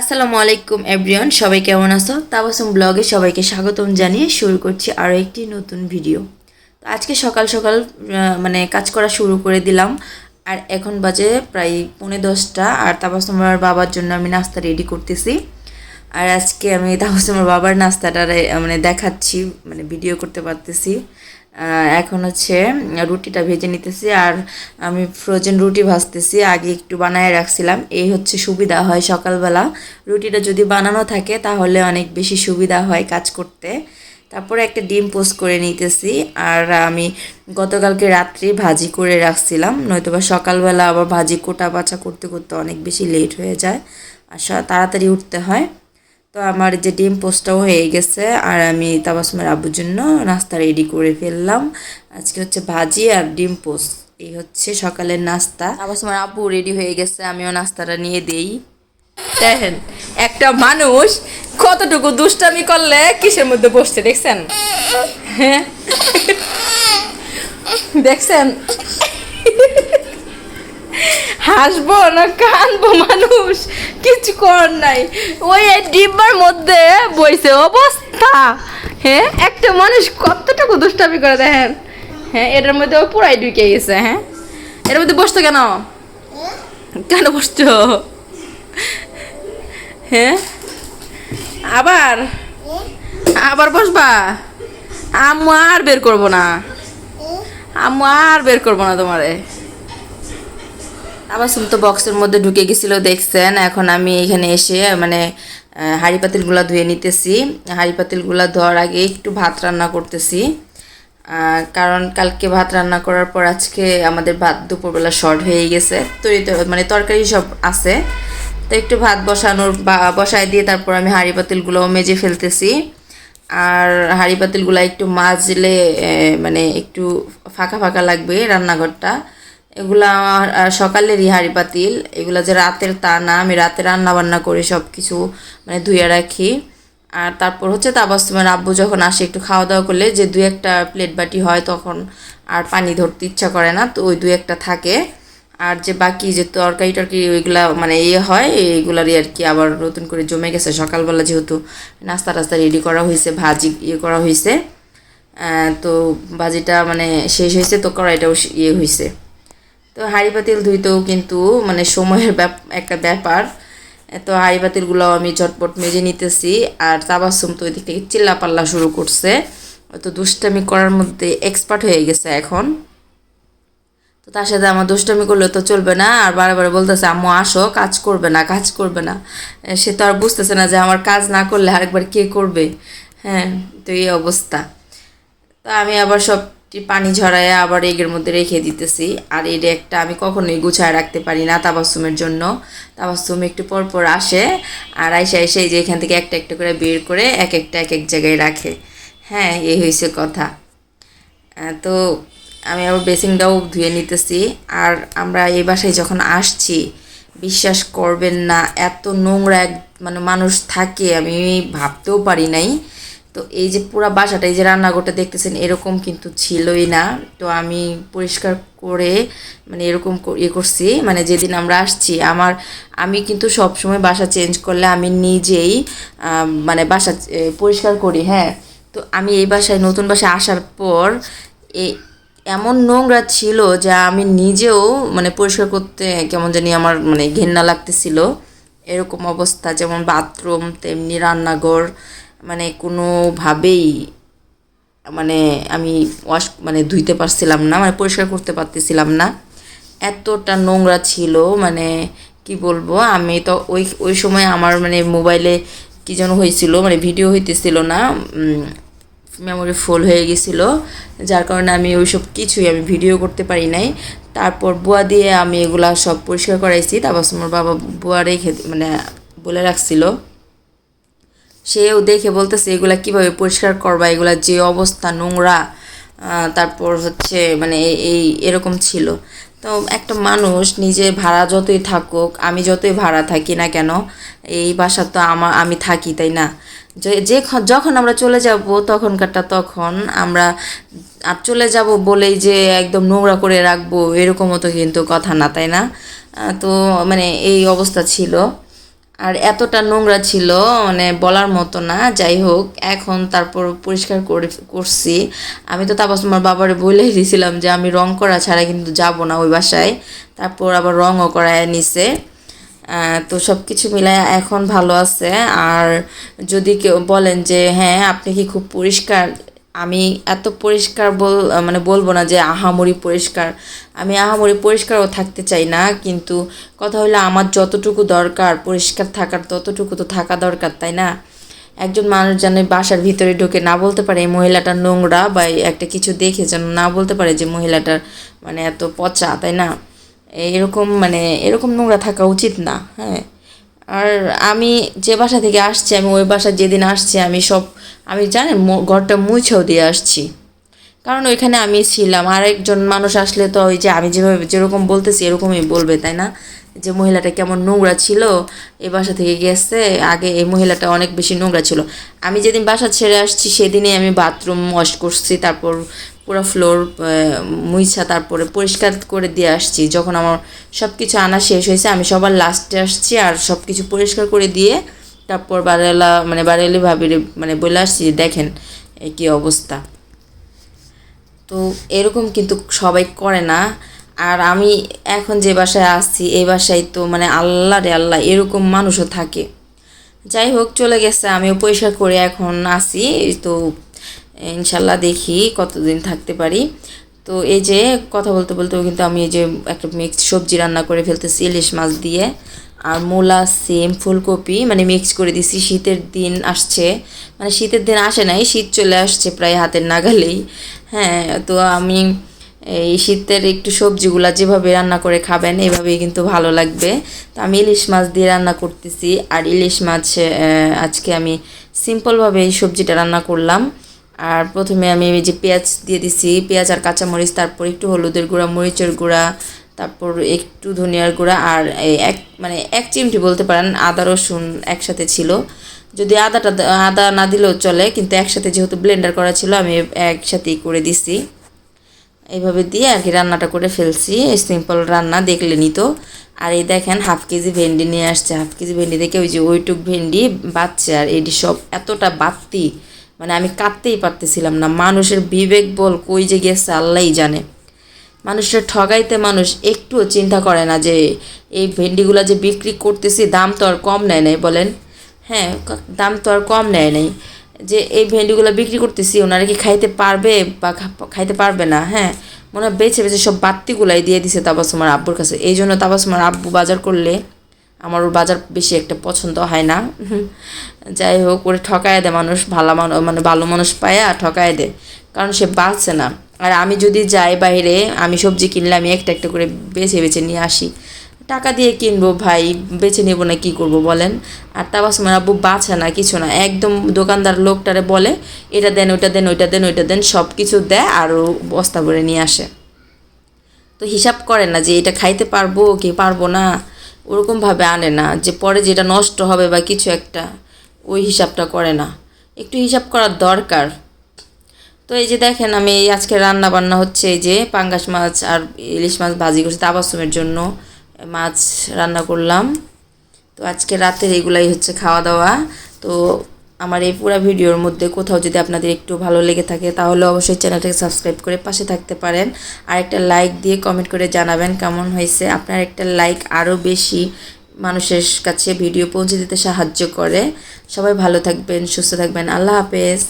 আসসালামু আলাইকুম এভরিওয়ান সবাই কেমন আছো? তাবাসুম ব্লগে সবাইকে স্বাগতম জানিয়ে শুরু করছি আরও একটি নতুন ভিডিও তো আজকে সকাল সকাল মানে কাজ করা শুরু করে দিলাম। আর এখন বাজে প্রায় পৌনে দশটা, আর তাবাসুমার বাবার জন্য আমি নাস্তা রেডি করতেছি। আর আজকে আমি তাবাসুমার বাবার নাস্তাটা মানে দেখাচ্ছি মানে ভিডিও করতে পারতেছি। এখন হচ্ছে রুটিটা ভেজে নিতেছি আর আমি ফ্রোজেন রুটি ভাজতেছি। আগে একটু বানায় রাখছিলাম। এই হচ্ছে সুবিধা হয় সকালবেলা। রুটিটা যদি বানানো থাকে তাহলে অনেক বেশি সুবিধা হয় কাজ করতে। তারপরে একটা ডিম পোস্ট করে নিতেছি। আর আমি গতকালকে রাত্রি ভাজি করে রাখছিলাম। নয়তোবা সকালবেলা আবার ভাজি কোটা বাছা করতে করতে অনেক বেশি লেট হয়ে যায়। আর তাড়াতাড়ি উঠতে হয়। তো আমার যে ডিম পোস্টটাও হয়ে গেছে, আর আমি তাবাসমের আব্বুর জন্য নাস্তা রেডি করে ফেললাম। আজকে হচ্ছে ভাজি আর ডিম পোস্ট, এই হচ্ছে সকালের নাস্তা। তাবাসমের আব্বু রেডি হয়ে গেছে, আমিও নাস্তাটা নিয়ে দেই। দেখেন, একটা মানুষ কতটুকু দুষ্টামি করলে কিসের মধ্যে বসছে, দেখছেন? হ্যাঁ? দেখছেন? হাসবো না কানবো মানুষ। কিছু কর নাই। ওই ডিব্বার মধ্যে বইছে অবস্থা। হ্যাঁ একটা মানুষ কতটুকু দুষ্টামি করে দেখেন। হ্যাঁ এটার মধ্যে ও পুরাই ঢুকে গেছে হ্যাঁ। এটার মধ্যে বসতো কেন? কেন বসছো? হ্যাঁ আবার? আবার বসবা? আম্মু আর বের করব না। আম্মু আর বের করব না তোমারে। আবার সুম তো বক্সের মধ্যে ঢুকে গেছিল, দেখছেন? এখন আমি এখানে এসে মানে হাঁড়ি পাতিলগুলো ধুয়ে নিতেছি। হাঁড়ি পাতিলগুলো ধোয়ার আগে একটু ভাত রান্না করতেছি। কারণ কালকে ভাত রান্না করার পর আজকে আমাদের ভাত দুপুরবেলা শর্ট হয়ে গেছে। তৈরি মানে তরকারি সব আছে। তো একটু ভাত বসানোর বা, বসায় দিয়ে তারপর আমি হাঁড়ি পাতিলগুলো মেজে ফেলতেছি। আর হাঁড়ি পাতিলগুলো একটু মাজলে মানে একটু ফাঁকা ফাঁকা লাগবে রান্নাঘরটা। এগুলা আমার সকালেরই হাঁড়ি পাতিল, এগুলা যে রাতের তা না আমি রাতে রান্না বান্না করে সব কিছু মানে ধুয়ে রাখি। আর তারপর হচ্ছে তাবাস্তমের আব্বু যখন আসে একটু খাওয়া দাওয়া করলে যে দুই একটা প্লেট বাটি হয় তখন আর পানি ধরতে ইচ্ছা করে না, তো ওই দুই একটা থাকে। আর যে বাকি যে তরকারি টরকারি ওইগুলা মানে ইয়ে হয় এইগুলারই আর কি আবার নতুন করে জমে গেছে। সকালবেলা যেহেতু নাস্তা টাস্তা রেডি করা হয়েছে ভাজি ইয়ে করা হয়েছে তো ভাজিটা মানে শেষ হয়েছে তো কড়াইটাও ইয়ে হয়েছে তো হাঁড়ি পাতিল ধুইতেও কিন্তু মানে সময়ের একটা ব্যাপার। তো হাঁড়ি পাতিলগুলো আমি ঝটপট মেজে নিতেছি আর তাবাসুম তো ওই দিক থেকে চিল্লা পাল্লা শুরু করছে। তো দুষ্টামি করার মধ্যে এক্সপার্ট হয়ে গেছে এখন। তো তার সাথে আমার দুষ্টামি করলে তো চলবে না, আর বারে বলতেছে, আম্মু, আসো, কাজ করবে না, কাজ করবে না। সে তো আর বুঝতেছে না যে আমার কাজ না করলে আরেকবার কে করবে? হ্যাঁ তো এই অবস্থা। তো আমি আবার সবটি পানি ঝরায় আবার এগের মধ্যে রেখে দিতেছি। আর এটা একটা আমি কখনোই গুছায় রাখতে পারি না তাবাসুমের জন্য। তাবাসুম একটু পর পর আসে আর আইসা এসে যে এখান থেকে একটা একটা করে বের করে এক একটা এক এক জায়গায় রাখে। হ্যাঁ এই হয়েছে কথা। তো আমি আবার বেসিংটাও ধুয়ে নিতেছি। আর আমরা এই বাসায় যখন আসছি, বিশ্বাস করবেন না, এত নোংরা এক মানে মানুষ থাকে, আমি ভাবতেও পারি নাই। তো এই যে পুরো বাসাটা, এই যে রান্নাঘরটা দেখতেছেন, এরকম কিন্তু ছিলই না। তো আমি পরিষ্কার করে মানে এরকম ইয়ে করছি। মানে যেদিন আমরা আসছি, আমার, আমি কিন্তু সব সময় বাসা চেঞ্জ করলে আমি নিজেই মানে বাসা পরিষ্কার করি হ্যাঁ। তো আমি এই বাসায়, নতুন বাসায় আসার পর এই এমন নোংরা ছিল যা আমি নিজেও মানে পরিষ্কার করতে কেমন জানি আমার মানে ঘেন্না লাগতেছিল। এরকম অবস্থা, যেমন বাথরুম, তেমনি রান্নাঘর মানে কোনোভাবেই মানে আমি ওয়াশ মানে ধুইতে পারছিলাম না মানে পরিষ্কার করতে পারতেছিলাম না। এতটা নোংরা ছিল মানে কি বলব, আমি তো ওই ওই সময় আমার মানে মোবাইলে কী যেন হয়েছিল মানে ভিডিও হইতেছিল না মেমোরি ফুল হয়ে গেছিল। যার কারণে আমি ওইসব কিছুই আমি ভিডিও করতে পারি নাই। তারপর বুয়া দিয়ে আমি এগুলা সব পরিষ্কার করাইছি, তারপর আমার বাবা বুয়া রেখে মানে বলে রাখছিল। সেও দেখে বলতেছে, এগুলা কীভাবে পরিষ্কার করবা? এগুলা যে অবস্থা, নোংরা। তারপর হচ্ছে মানে এই- এরকম ছিল। তো একটা মানুষ নিজে ভাড়া যতই থাকুক, আমি যতই ভাড়া থাকি না কেন, এই বাসা তো আমার আমি থাকি, তাই না? যে যখন আমরা চলে যাব, তখনকারটা তখন আমরা আর চলে যাব বলেই যে একদম নোংরা করে রাখব, এরকমও তো কিন্তু কথা না, তাই না? তো মানে এই অবস্থা ছিল। আর এতটা নোংরা ছিল মানে বলার মতো না, যাই হোক, এখন তারপর পরিষ্কার করে করছি। আমি তো তারপর আমার বাবারে বলে দিয়েছিলাম যে আমি রং করা ছাড়া কিন্তু যাব না ওই বাসায়। তারপর আবার রঙও করায় নিছে। তো সব কিছু মিলায় এখন ভালো আছে। আর যদি কেউ বলেন যে হ্যাঁ আপনি কি খুব পরিষ্কার আমি এত পরিষ্কার বল মানে বলব না যে আহামরি পরিষ্কার। আমি আহামরি পরিষ্কারও থাকতে চাই না, কিন্তু কথা হলো আমার যতটুকু দরকার, পরিষ্কার থাকার ততটুকু তো থাকা দরকার, তাই না? একজন মানুষ যেন বাসার ভিতরে ঢুকে না বলতে পারে এই মহিলাটা নোংরা বা একটা কিছু দেখে যেন না বলতে পারে যে মহিলাটার মানে এত পচা, তাই না? এরকম মানে এরকম নোংরা থাকা উচিত না হ্যাঁ। আর আমি যে বাসা থেকে আসছি, আমি ওই বাসা যেদিন আসছি, আমি সব আমি জানেন ঘরটা মুছেও দিয়ে আসছি। কারণ ওইখানে আমি ছিলাম আর একজন মানুষ আসলে তো ওই যে আমি যেভাবে যেরকম বলতেছি এরকমই বলবে, তাই না? যে মহিলাটা কেমন নোংরা ছিল, এই বাসা থেকে গেছে, আগে এই মহিলাটা অনেক বেশি নোংরা ছিল। আমি যেদিন বাসা ছেড়ে আসছি, সেদিনই আমি বাথরুম ওয়াশ করছি, তারপর পুরো ফ্লোর মুইছা, তারপরে পরিষ্কার করে দিয়ে আসছি। যখন আমার সব কিছু আনা শেষ হয়েছে, আমি সবার লাস্টে আসছি আর সব কিছু পরিষ্কার করে দিয়ে তারপর বারেলা মানে বারেলি ভাবির মানে বলে আসছি যে দেখেন কী অবস্থা। তো এরকম কিন্তু সবাই করে না। আর আমি এখন যে বাসায় আসছি এই বাসায় তো মানে আল্লাহ রে আল্লাহ, এরকম মানুষও থাকে। যাই হোক, চলে গেছে, আমিও পরিষ্কার করে এখন আসি। তো ইনশাল্লাহ দেখি কতদিন থাকতে পারি। তো এই যে কথা বলতে বলতেও কিন্তু আমি এই যে একটা মিক্সড সবজি রান্না করে ফেলতেছি, ইলিশ মাছ দিয়ে। আর মূলা, সিম, ফুলকপি মানে মিক্স করে দিছি। শীতের দিন আসছে। মানে শীতের দিন আসে নাই, শীত চলে আসছে প্রায় হাতের নাগালেই। হ্যাঁ তো আমি এই শীতের একটু সবজিগুলা যেভাবে রান্না করে খাবেন, এভাবেই কিন্তু ভালো লাগবে। তো আমি ইলিশ মাছ দিয়ে রান্না করতেছি। আর ইলিশ মাছ আজকে আমি সিম্পলভাবে এই সবজিটা রান্না করলাম। আর প্রথমে আমি এই যে পেঁয়াজ দিয়ে দিছি। পেঁয়াজ আর কাঁচামরিচ, তারপর একটু হলুদের গুঁড়া, মরিচের গুঁড়া তারপর একটু ধনিয়ার গুঁড়া আর এক মানে এক চিমটি বলতে পারেন, আদা, রসুন একসাথে ছিল। যদি আদাটা আদা না দিলেও চলে, কিন্তু একসাথে যেহেতু ব্লেন্ডার করা ছিল, আমি একসাথেই করে দিছি। এইভাবে দিয়ে আর কি রান্নাটা করে ফেলছি সিম্পল রান্না দেখলেনই তো। আর এই দেখেন হাফ কেজি ভেন্ডি নিয়ে আসছে। হাফ কেজি ভেন্ডি দেখে ওই যে ওইটুক ভেন্ডি বাচ্চা আর এটি সব এতটা বাত্তি মানে আমি কাটতেই পারতেছিলাম না। মানুষের বিবেক বল কই যে গেছে, আল্লাহই জানে। মানুষের ঠগাইতে মানুষ একটুও চিন্তা করে না যে এই ভেন্ডিগুলো যে বিক্রি করতেছি, দাম তো আর কম নেয় নাই, বলেন। হ্যাঁ দাম তো আর কম নেয় নাই। যে এই ভেন্ডিগুলো বিক্রি করতেছি, ওনারা কি খাইতে পারবে বা খাইতে পারবে না? হ্যাঁ মনে হয় বেছে বেছে সব বাত্তিগুলাই দিয়ে দিছে তাবাসুমার আব্বুর কাছে। এই জন্য তাবাসুমার আব্বু বাজার করলে আমার ওর বাজার বেশি একটা পছন্দ হয় না। যাই হোক, ওরে ঠকায় দেয় মানুষ, ভালো মানুষ মানে ভালো মানুষ পায়া ঠকায় দেয় কারণ সে বাঁচছে না। আর আমি যদি যাই বাইরে, আমি সবজি কিনলে আমি একটা একটা করে বেছে বেছে নিয়ে আসি। টাকা দিয়ে কিনবো ভাই, বেছে নেব না কি করব বলেন? আর তাবাসুমার আব্বু বাঁচে না, কিছু না। একদম দোকানদার লোকটারে বলে, এটা দেন, ওইটা দেন ওইটা দেন ওইটা দেন সব কিছু দেয় আর বস্তা ভরে নিয়ে আসে। তো হিসাব করে না যে এটা খাইতে পারব কি পারব না। ওরকমভাবে আনে না যে পরে যেটা নষ্ট হবে বা কিছু একটা, ওই হিসাবটা করে না। একটু হিসাব করার দরকার। তো এই যে দেখেন আমি আজকে রান্না বান্না হচ্ছে এই যে পাঙ্গাস মাছ আর ইলিশ মাছ ভাজি করছি তাবাসুমের জন্য মাছ রান্না করলাম। তো আজকে রাতের এগুলাই হচ্ছে খাওয়া দাওয়া। তো আমার এই পুরো ভিডিওর মধ্যে কোথাও যদি আপনাদের একটু ভালো লেগে থাকে তাহলে অবশ্যই চ্যানেলটাকে সাবস্ক্রাইব করে পাশে থাকতে পারেন। আর একটা লাইক দিয়ে কমেন্ট করে জানাবেন কেমন হয়েছে। আপনার একটা লাইক আরও বেশি মানুষের কাছে ভিডিও পৌঁছে দিতে সাহায্য করে। সবাই ভালো থাকবেন, সুস্থ থাকবেন। আল্লাহ হাফেজ।